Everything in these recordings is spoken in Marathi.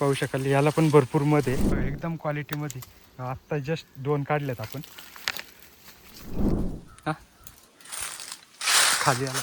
पाहू शकाल याला पण भरपूर मध आहे. एकदम क्वालिटीमध्ये आत्ता जस्ट दोन काढलेत आपण. हा? खाली आला.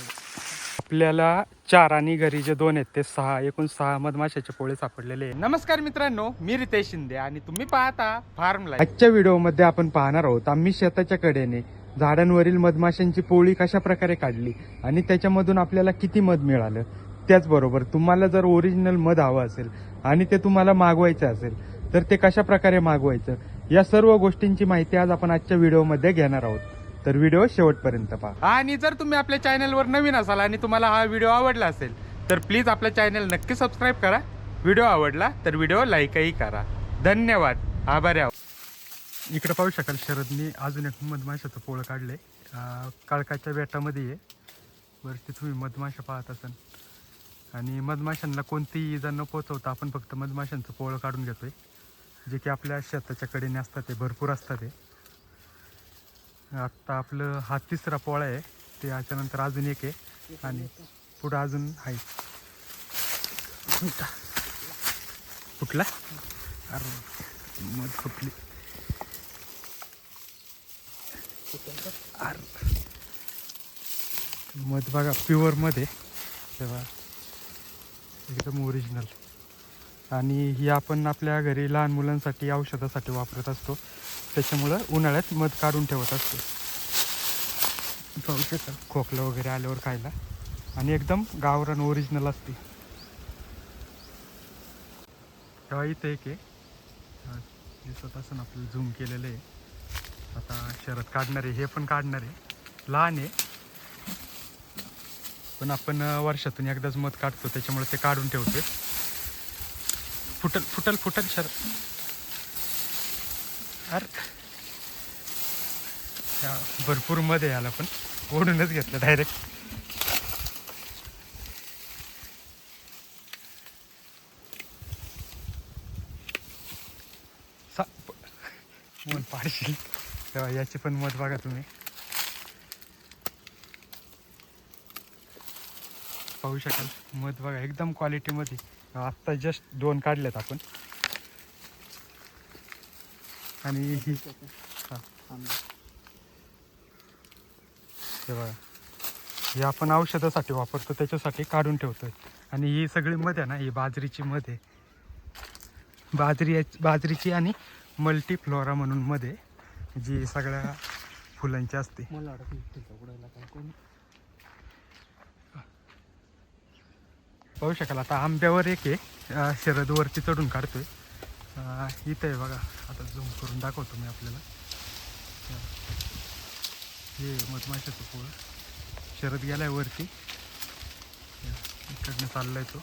आपल्याला चार आणि घरी जे दोन आहेत ते सहा एकूण सहा मधमाशाचे पोळे सापडलेले आहे नमस्कार मित्रांनो मी रितेश शिंदे आणि तुम्ही पाहता फार्म लाईफ आजच्या व्हिडिओमध्ये आपण पाहणार आहोत आम्ही शेताच्या कडेने झाडांवरील मधमाशांची पोळी कशा प्रकारे काढली आणि त्याच्यामधून आपल्याला किती मध मिळालं. त्याचबरोबर तुम्हाला जर ओरिजिनल मध हवं असेल आणि ते तुम्हाला मागवायचं असेल तर ते कशा प्रकारे मागवायचं? या सर्व गोष्टींची माहिती आज आपण आजच्या व्हिडिओमध्ये घेणार आहोत. तर व्हिडिओ शेवटपर्यंत पहा. आणि जर तुम्ही आपल्या चॅनलवर नवीन असाल आणि तुम्हाला हा व्हिडिओ आवडला असेल तर प्लीज आपल्या चॅनल नक्की सबस्क्राईब करा. व्हिडिओ आवडला तर व्हिडिओ लाईकही करा. धन्यवाद. आभारी आहोत. इकडे पाहू शकाल शरदनी अजून एक मधमाशाचं पोळं काढले. काळकाच्या बेटामध्ये आहे वरती तुम्ही मधमाशा पाहत असाल. आणि मधमाशांना कोणतीही इजा न पोचवता आपण फक्त मधमाशांचं पोळं काढून घेतो आहे जे की आपल्या शेताच्या कडेने असतात ते भरपूर असतात ते. आत्ता आपलं हा तिसरा पोळा आहे. ते याच्यानंतर अजून एक आहे. आणि पुढं अजून आहे. कुठला? अरे मध फुटली अरे मध बघा प्युअरमध्ये तेव्हा एकदम ओरिजिनल आणि ही आपण आपल्या घरी लहान मुलांसाठी औषधासाठी वापरत असतो. त्याच्यामुळं उन्हाळ्यात मध काढून ठेवत असतो. पाहू शकाल खोकलं वगैरे आल्यावर खायला. आणि एकदम गावरान ओरिजिनल असते. तेव्हा इथं एक आहे. दिसत असं आपलं झूम केलेलं आहे. आता शरद काढणार आहे हे पण काढणार आहे. लहान आहे. पण आपण वर्षातून एकदाच मध काढतो त्याच्यामुळे ते काढून ठेवतोय. फुटल फुटल फुटल शर अरे भरपूर भरपूर आहे याला पण. ओढूनच घेतलं डायरेक्ट सा मन पाडशील. तेव्हा याची पण मत बघा तुम्ही. पाहू शकाल. मध बघा एकदम क्वालिटीमध्ये आत्ता जस्ट दोन काढलेत आपण. आणि ही हा. बघा. हे आपण औषधासाठी वापरतो त्याच्यासाठी काढून ठेवतोय. आणि ही सगळी मध आहे ना ही बाजरीची मध आहे. बाजरी बाजरीची आणि मल्टी फ्लोरा म्हणून मध आहे जी सगळ्या फुलांची असते. मला पाहू शकाल. आता आंब्यावर एक आहे. शरदवरती चढून काढतोय. इथं आहे बघा. आता झूम करून दाखवतो मी आपल्याला. हे मधमाशाचं पोळ. शरद गेलाय वरती. इकडनं चाललाय तो.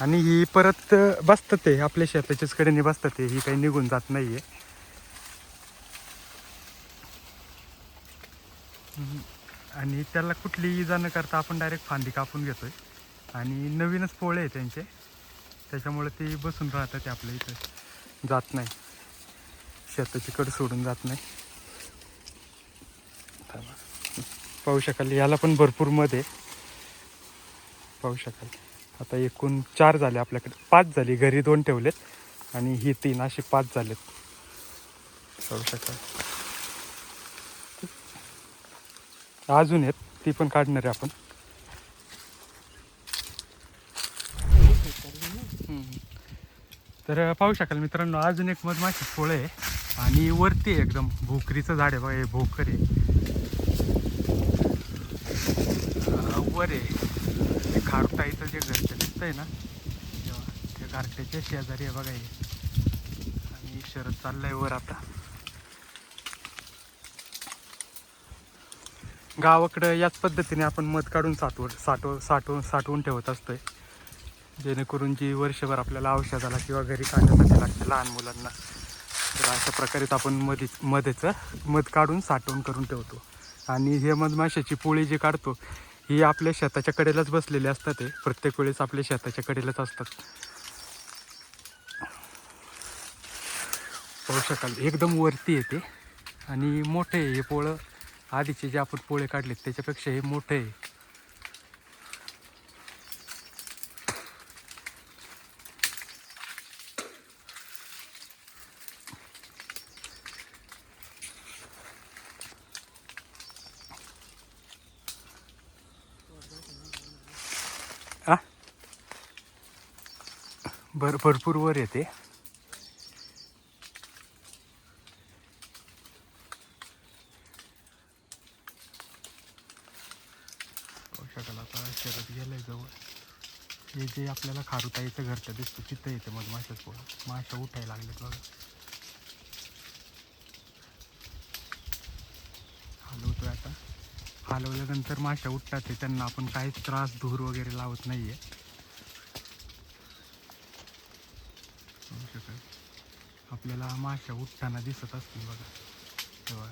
आणि ही परत बसतात ते. आपल्या शेताच्याच कडेने बसतात ते. ही काही निघून जात नाहीये. आणि त्याला कुठली इजा न करता आपण डायरेक्ट फांदी कापून घेतोय. आणि नवीनच पोळे आहे त्यांचे. त्याच्यामुळे ते बसून राहतात ते आपल्या इथं. जात नाही. शेताची कड सोडून जात नाही. थांबा. पाहू शकाल याला पण भरपूर मध आहे. पाहू शकाल. आता एकूण चार झाले आपल्याकडे. पाच झाली. घरी दोन ठेवलेत. आणि ही तीन अशी पाच झालेत. पाहू शकाल. अजून आहेत ती पण काढणार आहे आपण. तर पाहू शकाल मित्रांनो अजून एक मधमाशी पोळ आहे आणि वरती आहे एकदम भोकरीचं झाड आहे बघा हे भोकर आहे. वर आहे. ते खारटाईचं जे घरचं आहे ना त्या घरट्याच्या शेजारी आहे बघा हे. आणि शरद आहे वर आता. गावाकडं याच पद्धतीने आपण मध काढून साठव साठव साठवून साठवून ठेवत असतोय. जेणेकरून जी वर्षभर आपल्याला औषधाला किंवा घरी काढण्यासाठी लागते लहान मुलांना तर अशा प्रकारे आपण मधी मधेचं मध काढून साठवून करून ठेवतो. आणि हे मधमाशाची पोळी जी काढतो ही आपल्या शेताच्या कडेलाच बसलेली असतात ते प्रत्येक वेळेस आपल्या शेताच्या कडेलाच असतात. पाहू शकाल एकदम वरती येते. आणि मोठे हे पोळं आधीचे जे आपण पोळे काढलेत त्याच्यापेक्षा हे मोठं आहे. भर भरपूर वर येते. ते जे आपल्याला खारुताईचं घरचं दिसतं तिथं येते मग माशाच पोळा. माशा उठायला लागलेत बघा. हलवतोय आता. हलवल्यानंतर माशा उठतात ते त्यांना आपण काहीच त्रास धूर वगैरे लावत नाहीये. आहे आपल्याला माशा उठताना दिसत असतील बघा. तेव्हा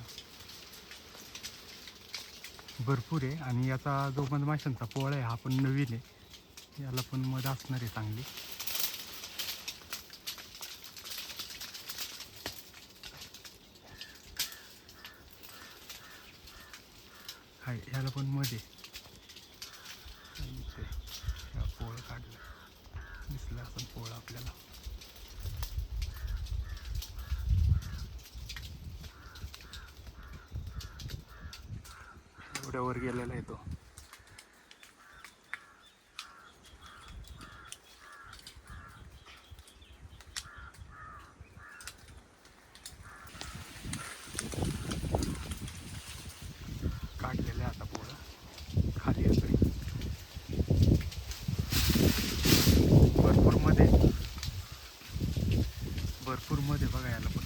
भरपूर आहे आणि याचा जो मधमाशांचा पोळा आहे हा पण नवीन आहे. याला पण मध असणार आहे चांगली. हाय याला पण मध आहे. पोळ इथे काढलं. दिसलं असं पोळ आपल्याला. एवढ्यावर गेलेला आहे तो काढलेलं आहे आता पोळं खाली येतोय भरपूरमध्ये भरपूरमध्ये बघा याला पण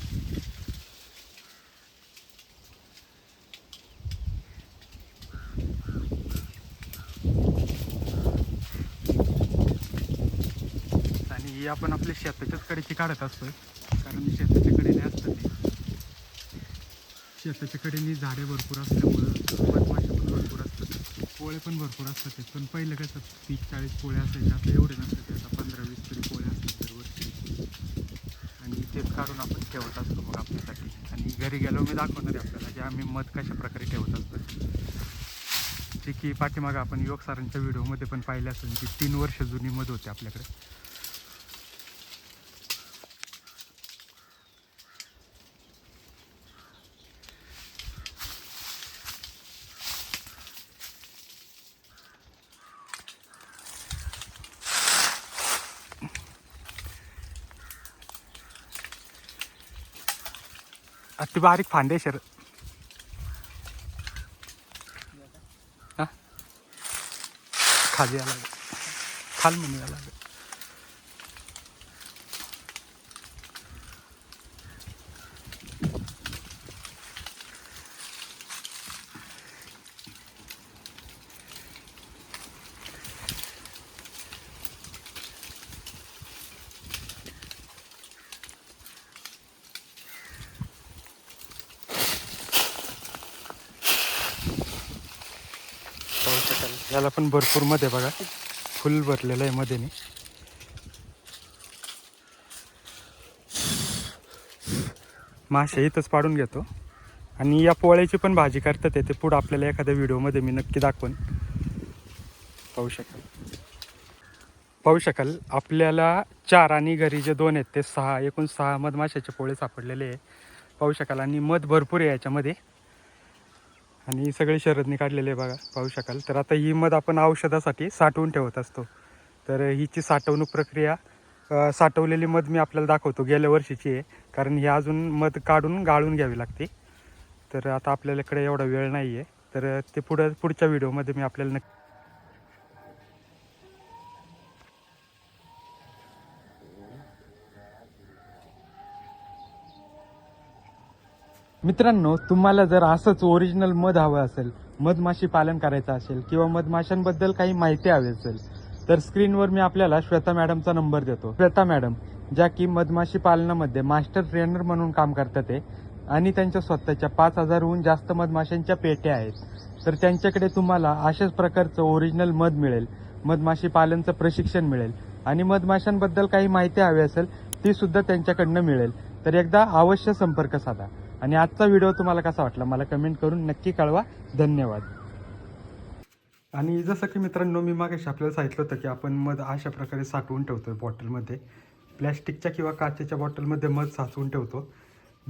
आणि ही आपण आपल्या शेताच्याच कडेची काढत असतोय. कारण शेताच्या कडेने असतं ते. शेताच्या कडेने झाडे भरपूर असल्यामुळं मधमाशा पण भरपूर असतात पोळे पण भरपूर असतात ते. पण पहिलं कसं तीस चाळीस पोळे असायच्या आता एवढे नसतात आता पंधरा वीस तरी पोळ्या असतात दरवर्षी आणि तेच काढून आपण ठेवत असतो मग आपल्यासाठी. आणि घरी गेलो मी दाखवणार आहे आपल्याला जे आम्ही मध कशा प्रकारे ठेवत असतो. जे की पाठीमागं आपण योग सरांच्या व्हिडिओमध्ये पण पाहिले असेल की तीन वर्ष जुनी मध होते आपल्याकडे. अति बारीक फांदेशर खाली यायला खाल म्हणून यायला लागलं. पाहू शकाल याला पण भरपूरमध्ये बघा. फुल भरलेलं आहे मध्ये मासे इथंच पाडून घेतो. आणि या पोळ्याची पण भाजी करतात ते. पुढं आपल्याला एखाद्या व्हिडिओमध्ये मी नक्की दाखवून पाहू शकाल. पाहू शकाल आपल्याला चार आणि घरी जे दोन आहेत ते सहा एकूण सहा मधमाशाचे पोळे सापडलेले आहे. पाहू शकाल. आणि मध भरपूर आहे याच्यामध्ये. आणि सगळे शरदने काढलेले आहे बघा पाहू शकाल. तर आता ही मध आपण औषधासाठी साठवून ठेवत असतो. तर हिची साठवणूक प्रक्रिया साठवलेली मध मी आपल्याला दाखवतो. गेल्या वर्षीची आहे. कारण ही अजून मध काढून गाळून घ्यावी लागते. तर आता आपल्याकडे एवढा वेळ नाही आहे तर ते पुढं पुढच्या व्हिडिओमध्ये मी आपल्याला नक्की मित्रांनो तुम्हाला जर असंच ओरिजिनल मध हवं असेल मधमाशी पालन करायचं असेल किंवा मधमाशांबद्दल काही माहिती हवी असेल तर स्क्रीनवर मी आपल्याला श्वेता मॅडमचा नंबर देतो. श्वेता मॅडम ज्या की मधमाशी पालनामध्ये मास्टर ट्रेनर म्हणून काम करतात ते आणि त्यांच्या स्वतःच्या पाच हजारहून जास्त मधमाशांच्या पेट्या आहेत. तर त्यांच्याकडे तुम्हाला अशाच प्रकारचं ओरिजिनल मध मिळेल मधमाशी पालनचं प्रशिक्षण मिळेल आणि मधमाशांबद्दल काही माहिती हवी असेल ती सुद्धा त्यांच्याकडनं मिळेल. तर एकदा अवश्य संपर्क साधा. आणि आजचा व्हिडिओ तुम्हाला कसा वाटला मला कमेंट करून नक्की कळवा. धन्यवाद. आणि जसं की मित्रांनो मी मागाशी आपल्याला सांगितलं होतं की आपण मध अशा प्रकारे साठवून ठेवतोय बॉटलमध्ये. प्लॅस्टिकच्या किंवा काचेच्या बॉटलमध्ये मध साचवून ठेवतो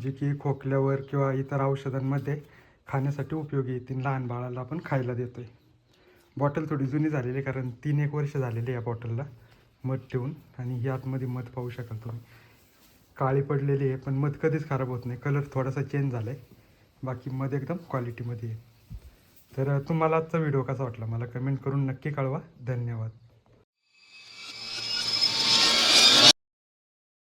जे की खोकल्यावर किंवा इतर औषधांमध्ये खाण्यासाठी उपयोगी येतील लहान बाळाला आपण खायला देतोय. बॉटल थोडी जुनी झालेली आहे कारण तीन एक वर्ष झालेली आहे या बॉटलला मध ठेवून. आणि ही आतमध्ये मध पाहू शकाल तुम्ही. काळी पडलेली आहे पण मध कधीच खराब होत नाही. कलर थोडासा चेंज झाला आहे बाकी मध एकदम क्वालिटीमध्ये आहे. तर तुम्हाला आजचा व्हिडिओ कसा वाटला? मला कमेंट करून नक्की कळवा. धन्यवाद.